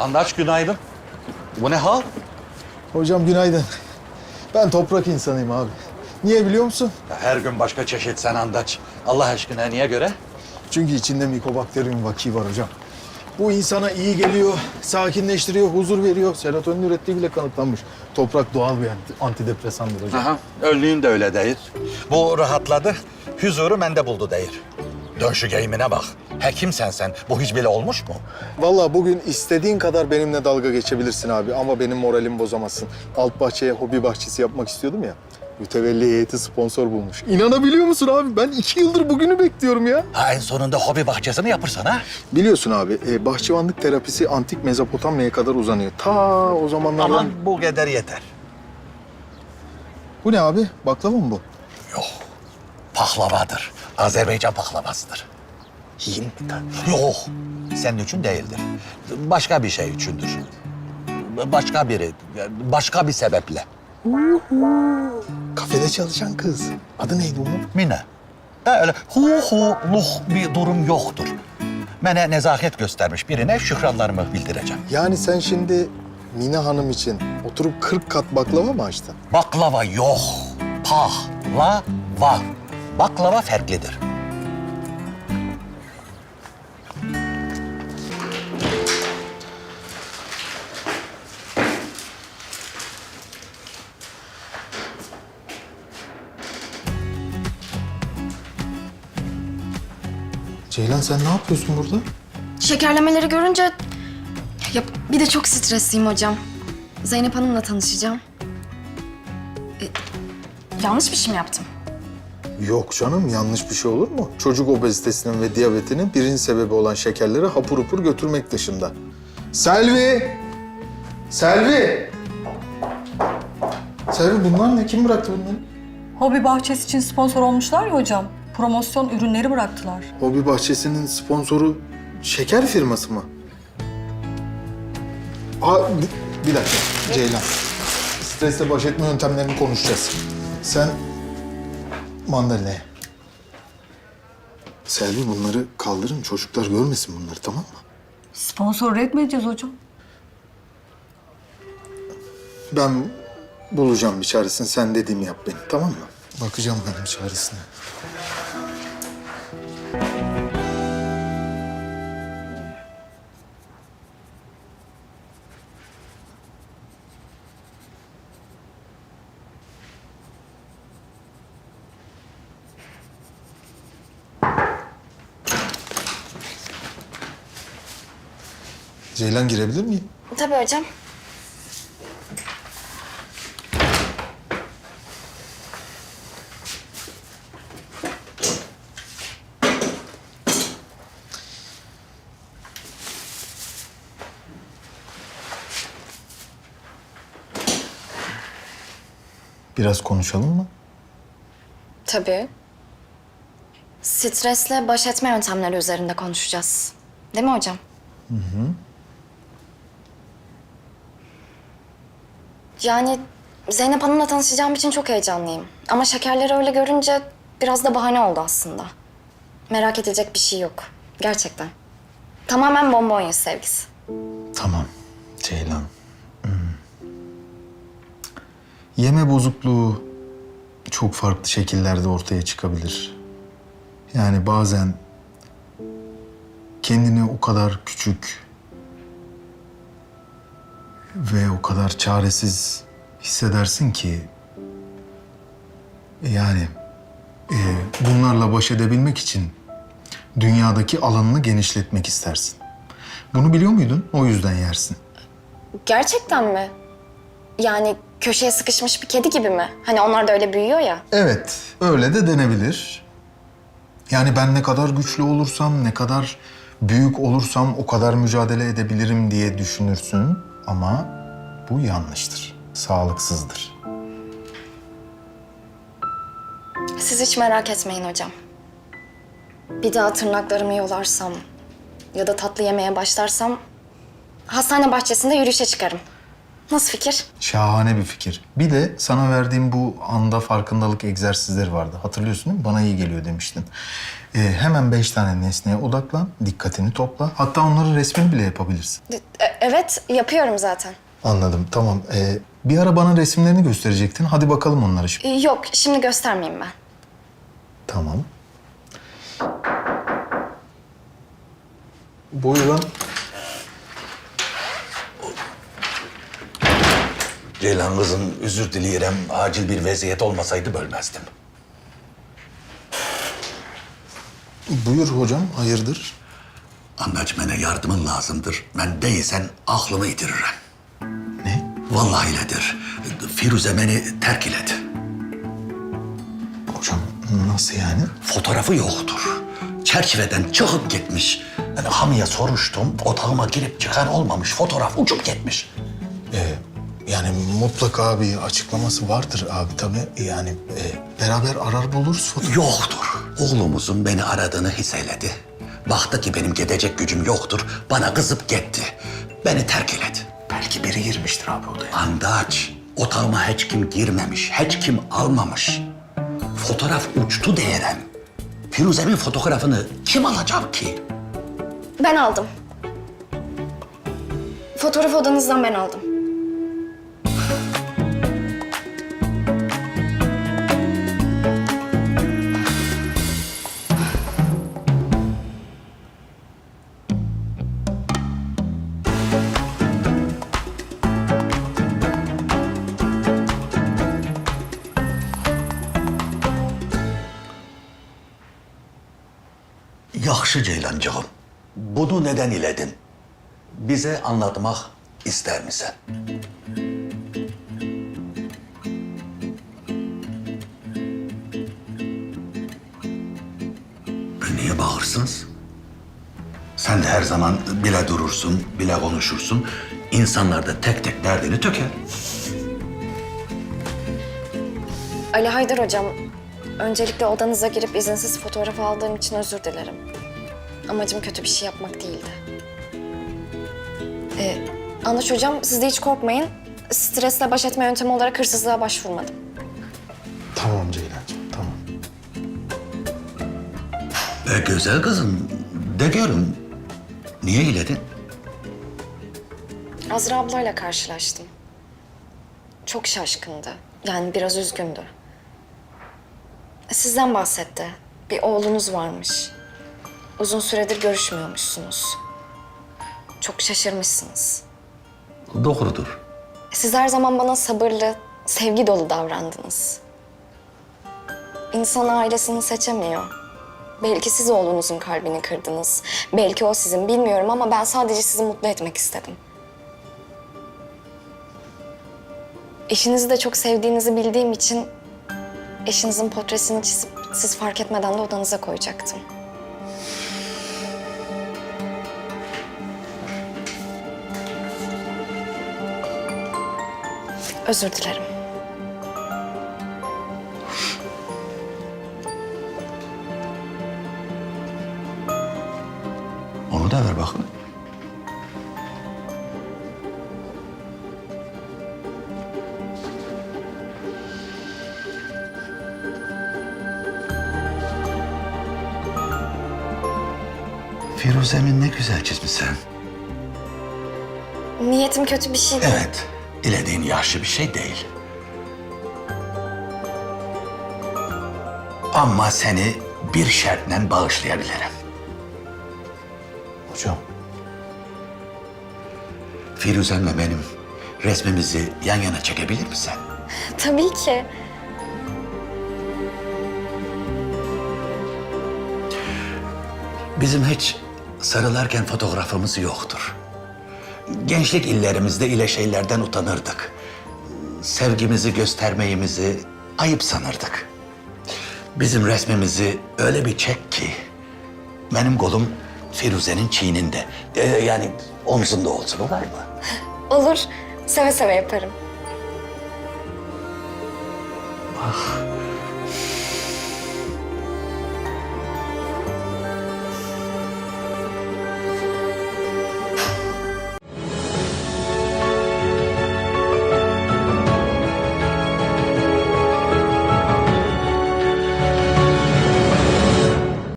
Andaç günaydın. Bu ne hal? Hocam günaydın. Ben toprak insanıyım abi. Niye biliyor musun? Ya her gün başka çeşit sen Andaç. Allah aşkına niye göre? Çünkü içinde mikobakteriyum vaki var hocam. Bu insana iyi geliyor, sakinleştiriyor, huzur veriyor. Serotonin ürettiği bile kanıtlanmış. Toprak doğal bir anti- antidepresandır hocam. Aha, önlüğün de öyle değil. Bu rahatladı, huzuru bende buldu değil. Dön şu geyimine bak. Hekim sen. Bu hiç bile olmuş mu? Vallahi bugün istediğin kadar benimle dalga geçebilirsin abi ama benim moralimi bozamazsın. Alt bahçeye hobi bahçesi yapmak istiyordum ya. Mütevelli heyeti sponsor bulmuş. İnanabiliyor musun abi? Ben iki yıldır bugünü bekliyorum ya. Ha en sonunda hobi bahçesini yapırsan ha. Biliyorsun abi, e, bahçıvanlık terapisi antik Mezopotamya'ya kadar uzanıyor. Ta o zamanlardan... Aman bu kadar yeter. Bu ne abi? Baklava mı bu? Yok. Pahlavadır. Azerbaycan pahlavasıdır. Yiyeyim bir tane. Yok. Senin için değildir. Başka bir şey içindir. Başka biri, başka bir sebeple. Kafede çalışan kız. Adı neydi onun? Mine. Ha, öyle hu hu luh bir durum yoktur. Mene nezaket göstermiş birine şükranlarımı bildireceğim. Yani sen şimdi Mine Hanım için oturup 40 kat baklava mı açtın? Baklava yok. Pahlava. Baklava farklıdır. Ceylan sen ne yapıyorsun burada? Şekerlemeleri görünce... Ya bir de çok stresliyim hocam. Zeynep Hanım'la tanışacağım. E, yanlış bir şey mi yaptım? Yok canım yanlış bir şey olur mu? Çocuk obezitesinin ve diyabetinin birinci sebebi olan şekerleri hapur hapur götürmek dışında. Selvi! Selvi! Selvi bunlar ne? Kim bıraktı bunları? Hobi bahçesi için sponsor olmuşlar ya hocam. Promosyon ürünleri bıraktılar. Hobi bahçesinin sponsoru şeker firması mı? Aa, bir- bir dakika Ceylan. Stresle baş etme yöntemlerini konuşacağız. Sen mandalina. ye. Selvi bunları kaldırın çocuklar görmesin bunları tamam mı? Sponsor etmeyeceğiz hocam. Ben bulacağım bir çaresini sen dediğimi yap benim tamam mı? Bakacağım ben bir çaresine. Ceylan girebilir miyim? Tabii hocam. Biraz konuşalım mı? Tabii. Stresle baş etme yöntemleri üzerinde konuşacağız. Değil mi hocam? Hı hı. Yani Zeynep Hanım'la tanışacağım için çok heyecanlıyım. Ama şekerleri öyle görünce biraz da bahane oldu aslında. Merak edecek bir şey yok. Gerçekten. Tamamen bomba oyun sevgisi. Tamam Ceylan. Hmm. Yeme bozukluğu çok farklı şekillerde ortaya çıkabilir. Yani bazen kendini o kadar küçük ve o kadar çaresiz hissedersin ki yani e, bunlarla baş edebilmek için dünyadaki alanını genişletmek istersin. Bunu biliyor muydun? O yüzden yersin. Gerçekten mi? Yani köşeye sıkışmış bir kedi gibi mi? Hani onlar da öyle büyüyor ya. Evet, öyle de denebilir. Yani ben ne kadar güçlü olursam, ne kadar büyük olursam o kadar mücadele edebilirim diye düşünürsün. Ama bu yanlıştır, sağlıksızdır. Siz hiç merak etmeyin hocam. Bir daha tırnaklarımı yolarsam ya da tatlı yemeye başlarsam hastane bahçesinde yürüyüşe çıkarım. Nasıl fikir? Şahane bir fikir. Bir de sana verdiğim bu anda farkındalık egzersizleri vardı. Hatırlıyorsun değil mi? Bana iyi geliyor demiştin. Ee, hemen beş tane nesneye odaklan, dikkatini topla. Hatta onları resmini bile yapabilirsin. E- evet, yapıyorum zaten. Anladım, tamam. Ee, bir ara bana resimlerini gösterecektin. Hadi bakalım onları şimdi. E, yok, şimdi göstermeyeyim ben. Tamam. Buyurun. Ceylan kızım özür dileyerem. Acil bir vaziyet olmasaydı bölmezdim. Buyur hocam, hayırdır? Anlaşmana yardımın lazımdır. Ben değilsen aklımı yitiririm. Ne? Vallahi öyledir. Firuze beni terk iledi. Hocam nasıl yani? Fotoğrafı yoktur. Çerçeveden çıkıp gitmiş. Yani Hami'ye soruştum. Otağıma girip çıkan olmamış. Fotoğraf uçup gitmiş. Ee, yani mutlaka bir açıklaması vardır abi tabii. Yani e, beraber arar buluruz fotoğrafı. Yoktur. Oğlumuzun beni aradığını hisseyledi. Baktı ki benim gidecek gücüm yoktur. Bana kızıp gitti. Beni terk eledi. Belki biri girmiştir abi odaya. Andaç. Otağıma hiç kim girmemiş, hiç kim almamış. Fotoğraf uçtu değerem. Firuze'nin fotoğrafını kim alacak ki? Ben aldım. Fotoğraf odanızdan ben aldım. Yaxşı Ceylancığım. Bunu neden iledin? Bize anlatmak ister misin? Niye bağırsınız? Sen de her zaman bile durursun, bile konuşursun. İnsanlar da tek tek derdini töker. Ali Haydar hocam, öncelikle odanıza girip izinsiz fotoğraf aldığım için özür dilerim. Amacım kötü bir şey yapmak değildi. Ee, Anlaş hocam, siz de hiç korkmayın. Stresle baş etme yöntemi olarak hırsızlığa başvurmadım. Tamam Ceylancığım, tamam. E, güzel kızım, de görün. Niye iledin? Azra ablayla karşılaştım. Çok şaşkındı. Yani biraz üzgündü. Sizden bahsetti. Bir oğlunuz varmış. Uzun süredir görüşmüyormuşsunuz. Çok şaşırmışsınız. Doğrudur. Siz her zaman bana sabırlı, sevgi dolu davrandınız. İnsan ailesini seçemiyor. Belki siz oğlunuzun kalbini kırdınız. Belki o sizin bilmiyorum ama ben sadece sizi mutlu etmek istedim. Eşinizi de çok sevdiğinizi bildiğim için eşinizin portresini çizip siz fark etmeden de odanıza koyacaktım. Özür dilerim. Onu da ver bakın. Firuze'min ne güzel çizmişsin. Niyetim kötü bir şey değil. Evet, dilediğin yaşlı bir şey değil. Ama seni bir şartla bağışlayabilirim. Hocam, Firuze'mle benim resmimizi yan yana çekebilir misin? Tabii ki. Bizim hiç sarılarken fotoğrafımız yoktur. Gençlik illerimizde ile şeylerden utanırdık. Sevgimizi göstermeyimizi ayıp sanırdık. Bizim resmimizi öyle bir çek ki benim kolum Firuze'nin çiğninde. Ee, yani omzunda olsun olur mu? Olur. Seve seve yaparım. Ah,